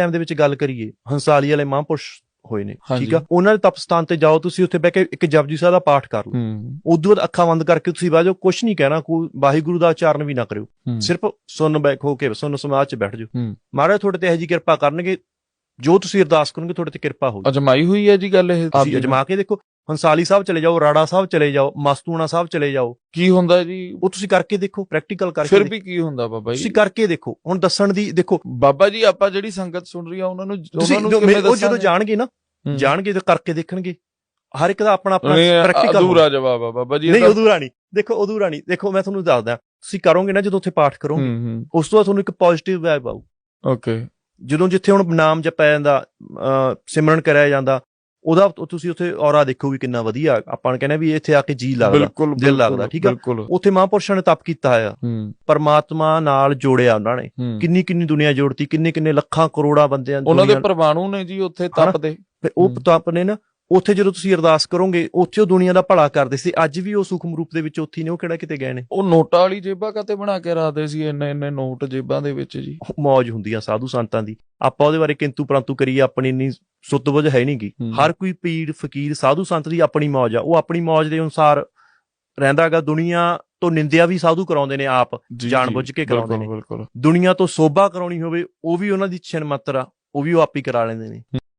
Time ਦੇ ਵਿੱਚ ਗੱਲ ਕਰੀਏ ਹੰਸਾਲੀ ਵਾਲੇ ਮਹਾਂਪੁਰਸ਼ ਹੋਏ ਨੇ। ਠੀਕ ਆ ਉਹਨਾਂ ਦੇ ਤਪਸਥਾਨ ਤੇ ਜਾਓ ਤੁਸੀਂ ਉੱਥੇ ਬਹਿ ਕੇ ਇੱਕ ਜਪਜੀ ਸਾਹਿਬ ਦਾ ਪਾਠ ਕਰ ਲਓ ਉਦੋਂ ਬਾਅਦ ਅੱਖਾਂ ਬੰਦ ਕਰਕੇ ਤੁਸੀਂ ਬਾਜੋ ਕੁਝ ਨਹੀਂ ਕਹਿਣਾ ਕੋਈ ਵਾਹਿਗੁਰੂ ਦਾ ਉਚਾਰਨ ਵੀ ਨਾ ਕਰਿਓ। ਸਿਰਫ ਸੁੰਨ ਬੈਕ ਹੋ ਕੇ ਸੁੰਨ ਸਮਾਜ 'ਚ ਬੈਠ ਜਾਓ। ਮਹਾਰਾਜ ਤੁਹਾਡੇ ਤੇ ਇਹੋ ਜੀ ਕਿਰਪਾ ਕਰਨਗੇ ਜੋ ਤੁਸੀਂ ਅਰਦਾਸ ਕਰੋਗੇ ਤੁਹਾਡੇ ਤੇ ਕਿਰਪਾ ਹੋਊਗੀ ਅਜਮਾਈ ਹੋਈ ਹੈ ਜੀ ਗੱਲ ਇਹ ਤੁਸੀਂ? ਅਜਮਾ ਕੇ ਦੇਖੋ ਹੰਸਾਲੀ ਸਾਹਿਬ ਚਲੇ ਜਾਓ ਰਾੜਾ ਸਾਹਿਬ ਚਲੇ ਜਾਓ ਮਸਤੂਣਾ ਸਾਹਿਬ ਚਲੇ ਜਾਓ। ਕੀ ਹੁੰਦਾ ਜੀ? ਉਹ ਤੁਸੀਂ ਕਰਕੇ ਦੇਖੋ ਪ੍ਰੈਕਟੀਕਲ ਕਰਕੇ ਫਿਰ। ਵੀ ਕੀ ਹੁੰਦਾ ਬਾਬਾ ਜੀ? ਤੁਸੀਂ ਕਰਕੇ ਦੇਖੋ ਹੁਣ ਦੱਸਣ ਦੀ ਦੇਖੋ। ਬਾਬਾ ਜੀ ਆਪਾਂ ਜਿਹੜੀ ਸੰਗਤ ਸੁਣ ਰਹੀ ਆ ਉਹਨਾਂ ਨੂੰ ਉਹਨਾਂ ਨੂੰ ਕਿਵੇਂ ਉਹ ਜਦੋਂ ਦੱਸਾਂਗੇ? ਜਾਣਗੇ ਨਾ। ਜਾਣਗੇ ਤੇ ਕਰਕੇ ਦੇਖਣਗੇ। ਹਰ ਇੱਕ ਦਾ ਆਪਣਾ ਆਪਣਾ ਪ੍ਰੈਕਟੀਕਲ ਅਧੂਰਾ ਜਵਾਬ ਆ ਬਾਬਾ ਜੀ ਨਹੀਂ ਅਧੂਰਾ ਨਹੀਂ। ਦੇਖੋ ਅਧੂਰਾ ਨਹੀਂ। ਦੇਖੋ ਮੈਂ ਤੁਹਾਨੂੰ ਦੱਸਦਾ। ਤੁਸੀਂ ਕਰੋਗੇ ਨਾ ਜਦੋਂ ਉੱਥੇ ਪਾਠ ਕਰੋਗੇ ਹੂੰ ਉਸ ਤੋਂ ਬਾਅਦ ਤੁਹਾਨੂੰ ਇੱਕ ਪੋਜ਼ਿਟਿਵ ਵਾਈਬ ਆਊ। ਓਕੇ ਜਦੋਂ ਜਿੱਥੇ ਹੁਣ ਨਾਮ ਜਪਿਆ ਜਾਂਦਾ ਸਿਮਰਨ ਕਰਿਆ ਜਾਂਦਾ ਉਹਦਾ ਉਹ ਤੁਸੀਂ ਉੱਥੇ ਔਰਾ ਦੇਖੋਗੇ ਕਿੰਨਾ ਵਧੀਆ ਆਪਾਂ ਕਹਿੰਦੇ ਵੀ ਇੱਥੇ ਆ ਕੇ ਜੀ ਲੱਗਦਾ ਦਿਲ ਲੱਗਦਾ, ਠੀਕ ਆ? ਉੱਥੇ ਮਹਾਂਪੁਰਸ਼ਾਂ ਨੇ ਤਪ ਕੀਤਾ ਆ। ਪਰਮਾਤਮਾ ਨਾਲ ਜੋੜਿਆ ਉਹਨਾਂ ਨੇ। ਕਿੰਨੀ ਕਿੰਨੀ ਦੁਨੀਆ ਜੋੜਤੀ ਕਿੰਨੇ ਕਿੰਨੇ ਲੱਖਾਂ ਕਰੋੜਾਂ ਬੰਦਿਆਂ ਉਹਨਾਂ ਦੇ ਪਰਮਾਣੂ ਨੇ ਜੀ ਉੱਥੇ? ਤਪਦੇ। ਫਿਰ ਉਹ। ਤਪ ਨੇ ਨਾ ਉੱਥੇ ਜਦੋਂ ਤੁਸੀਂ ਅਰਦਾਸ ਕਰੋਗੇ ਉੱਥੇ ਉਹ ਦੁਨੀਆ ਦਾ ਭਲਾ ਕਰਦੇ ਸੀ। ਅੱਜ ਵੀ ਉਹ ਸੂਖਮ ਰੂਪ ਦੇ ਵਿੱਚ ਉੱਥੇ ਨੇ ਉਹ ਕਿਹੜਾ ਕਿਤੇ ਗਏ ਨੇ? ਉਹ ਨੋਟਾਂ ਵਾਲੀ ਜੇਬਾਂ ਕਾਤੇ ਬਣਾ ਕੇ ਰੱਖਦੇ ਸੀ ਇੰਨੇ ਇੰਨੇ ਨੋਟ ਜੇਬਾਂ ਦੇ ਵਿੱਚ ਜੀ? ਮੌਜ ਹੁੰਦੀ ਆ ਸਾਧੂ ਸੰਤਾਂ ਦੀ। ਆਪਾਂ ਉਹਦੇ ਬਾਰੇ ਕਿੰਤੂ ਪ੍ਰੰਤੂ ਕਰੀਏ ਆਪਣੀ ਇੰਨੀ ਸੁੱਤਬੁੱਝ ਹੈ ਨਹੀਂਗੀ ਹੂੰ। ਹਰ ਕੋਈ ਪੀਰ ਫਕੀਰ ਸਾਧੂ ਸੰਤ ਦੀ ਆਪਣੀ ਮੌਜ ਆ। ਉਹ ਆਪਣੀ ਮੌਜ ਦੇ ਅਨੁਸਾਰ ਰਹਿੰਦਾਗਾ। ਦੁਨੀਆ ਤੋਂ ਨਿੰਦਿਆ ਵੀ ਸਾਧੂ ਕਰਾਉਂਦੇ ਨੇ ਆਪ ਜੀ, ਜਾਣਬੁੱਝ ਜੀ, ਕੇ ਕਰਾਉਂਦੇ ਨੇ। ਦੁਨੀਆ ਤੋਂ ਸੋਭਾ ਕਰਾਉਣੀ ਹੋਵੇ ਉਹ ਵੀ ਉਹਨਾਂ ਦੀ ਛਿਨ ਮਾਤਰਾ ਉਹ ਵੀ ਉਹ ਆਪ ਹੀ ਕਰਾ ਲੈਂਦੇ ਨੇ।